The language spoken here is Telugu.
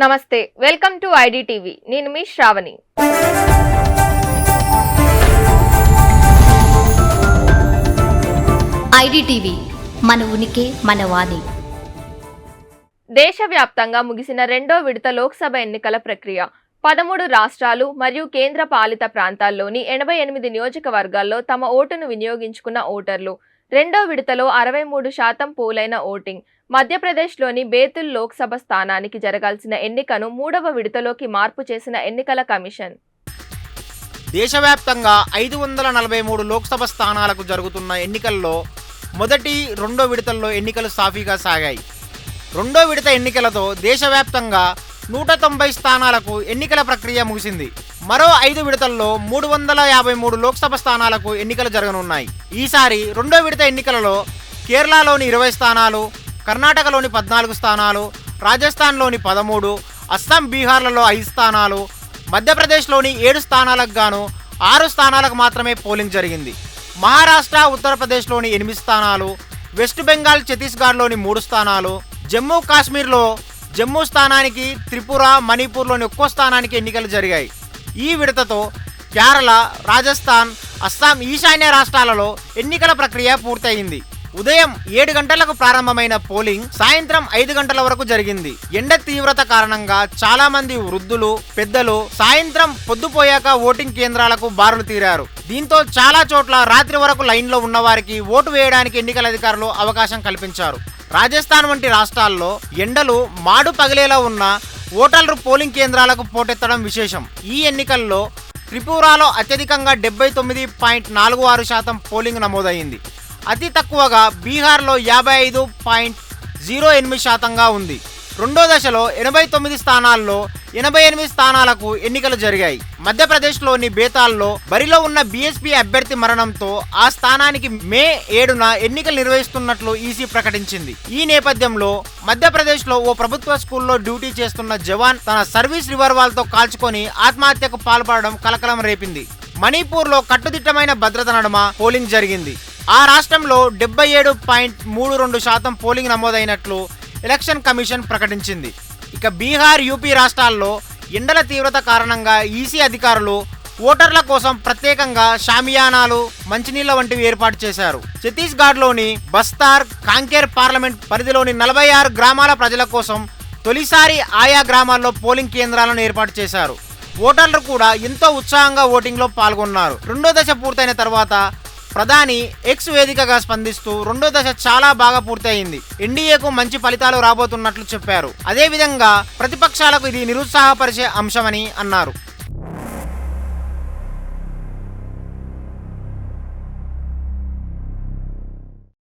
నమస్తే వెల్కమ్ టు ఐడి టీవీ నేను మీ శ్రావణి. మన ఉనికి మన వాణి. దేశవ్యాప్తంగా ముగిసిన రెండో విడత లోక్సభ ఎన్నికల ప్రక్రియ. పదమూడు రాష్ట్రాలు మరియు కేంద్ర పాలిత ప్రాంతాల్లోని ఎనభై ఎనిమిది నియోజకవర్గాల్లో తమ ఓటును వినియోగించుకున్న ఓటర్లు. రెండో విడతలో అరవై మూడు శాతం పోలైన ఓటింగ్. మధ్యప్రదేశ్లోని బేతుల్ లోక్సభ స్థానానికి జరగాల్సిన ఎన్నికను మూడవ విడతలోకి మార్పు చేసిన ఎన్నికల కమిషన్. దేశవ్యాప్తంగా ఐదు వందల నలభై మూడు లోక్సభ స్థానాలకు జరుగుతున్న ఎన్నికల్లో మొదటి రెండో విడతల్లో ఎన్నికలు సాఫీగా సాగాయి. రెండో విడత ఎన్నికలతో దేశవ్యాప్తంగా నూట తొంభై స్థానాలకు ఎన్నికల ప్రక్రియ ముగిసింది. మరో ఐదు విడతల్లో మూడు వందల యాభై మూడు లోక్సభ స్థానాలకు ఎన్నికలు జరగనున్నాయి. ఈసారి రెండో విడత ఎన్నికలలో కేరళలోని ఇరవై స్థానాలు కర్ణాటకలోని పద్నాలుగు స్థానాలు రాజస్థాన్లోని పదమూడు అస్సాం బీహార్లలో ఐదు స్థానాలు మధ్యప్రదేశ్లోని ఏడు స్థానాలకు గాను ఆరు స్థానాలకు మాత్రమే పోలింగ్ జరిగింది. మహారాష్ట్ర ఉత్తరప్రదేశ్లోని ఎనిమిది స్థానాలు వెస్ట్ బెంగాల్ ఛత్తీస్గఢ్లోని మూడు స్థానాలు జమ్మూ కాశ్మీర్లో జమ్మూ స్థానానికి త్రిపుర మణిపూర్లోని ఒక్కో స్థానానికి ఎన్నికలు జరిగాయి. ఈ విడతతో కేరళ రాజస్థాన్ అస్సాం ఈశాన్య రాష్ట్రాలలో ఎన్నికల ప్రక్రియ పూర్తయింది. ఉదయం ఏడు గంటలకు ప్రారంభమైన పోలింగ్ సాయంత్రం ఐదు గంటల వరకు జరిగింది. ఎండ తీవ్రత కారణంగా చాలా మంది వృద్ధులు పెద్దలు సాయంత్రం పొద్దుపోయాక ఓటింగ్ కేంద్రాలకు బారులు తీరారు. దీంతో చాలా చోట్ల రాత్రి వరకు లైన్లో ఉన్న వారికి ఓటు వేయడానికి ఎన్నికల అధికారులు అవకాశం కల్పించారు. రాజస్థాన్ వంటి రాష్ట్రాల్లో ఎండలు మాడు పగిలేలా ఉన్న ఓటర్లు పోలింగ్ కేంద్రాలకు పోటెత్తడం విశేషం. ఈ ఎన్నికల్లో త్రిపురలో అత్యధికంగా డెబ్బై తొమ్మిది పాయింట్ నాలుగు ఆరు శాతం పోలింగ్ నమోదైంది. అతి తక్కువగా బీహార్లో యాభై ఐదు పాయింట్ జీరో ఎనిమిది శాతంగా ఉంది. రెండో దశలో ఎనభై తొమ్మిది స్థానాల్లో ఎనభై ఎనిమిది స్థానాలకు ఎన్నికలు జరిగాయి. మధ్యప్రదేశ్లోని బేతాల్లో బరిలో ఉన్న బీఎస్పీ అభ్యర్థి మరణంతో ఆ స్థానానికి మే ఏడున ఎన్నికలు నిర్వహిస్తున్నట్లు ఈసీ ప్రకటించింది. ఈ నేపథ్యంలో మధ్యప్రదేశ్లో ఓ ప్రభుత్వ స్కూల్లో డ్యూటీ చేస్తున్న జవాన్ తన సర్వీస్ రివర్వాల్తో కాల్చుకొని ఆత్మహత్యకు పాల్పడడం కలకలం రేపింది. మణిపూర్లో కట్టుదిట్టమైన భద్రత నడుమ పోలింగ్ జరిగింది. ఆ రాష్ట్రంలో డెబ్బై ఏడు పాయింట్ మూడు రెండు శాతం పోలింగ్ నమోదైనట్లు ఎలక్షన్ కమిషన్ ప్రకటించింది. ఇక బీహార్ యూపీ రాష్ట్రాల్లో ఎండల తీవ్రత కారణంగా ఈసీ అధికారులు ఓటర్ల కోసం ప్రత్యేకంగా షామియానాలు మంచినీళ్ళ వంటివి ఏర్పాటు చేశారు. ఛత్తీస్గఢ్లోని బస్తార్ కాంకేర్ పార్లమెంట్ పరిధిలోని నలభై ఆరు గ్రామాల ప్రజల కోసం తొలిసారి ఆయా గ్రామాల్లో పోలింగ్ కేంద్రాలను ఏర్పాటు చేశారు. ఓటర్లు కూడా ఎంతో ఉత్సాహంగా ఓటింగ్లో పాల్గొన్నారు. రెండో దశ పూర్తయిన తర్వాత ప్రధాని ఎక్స్ వేదికగా స్పందిస్తూ రెండో దశ చాలా బాగా పూర్తయింది. ఎన్డీఏకు మంచి ఫలితాలు రాబోతున్నట్లు చెప్పారు. అదేవిధంగా ప్రతిపక్షాలకు ఇది నిరుత్సాహపరిచే అంశమని అన్నారు.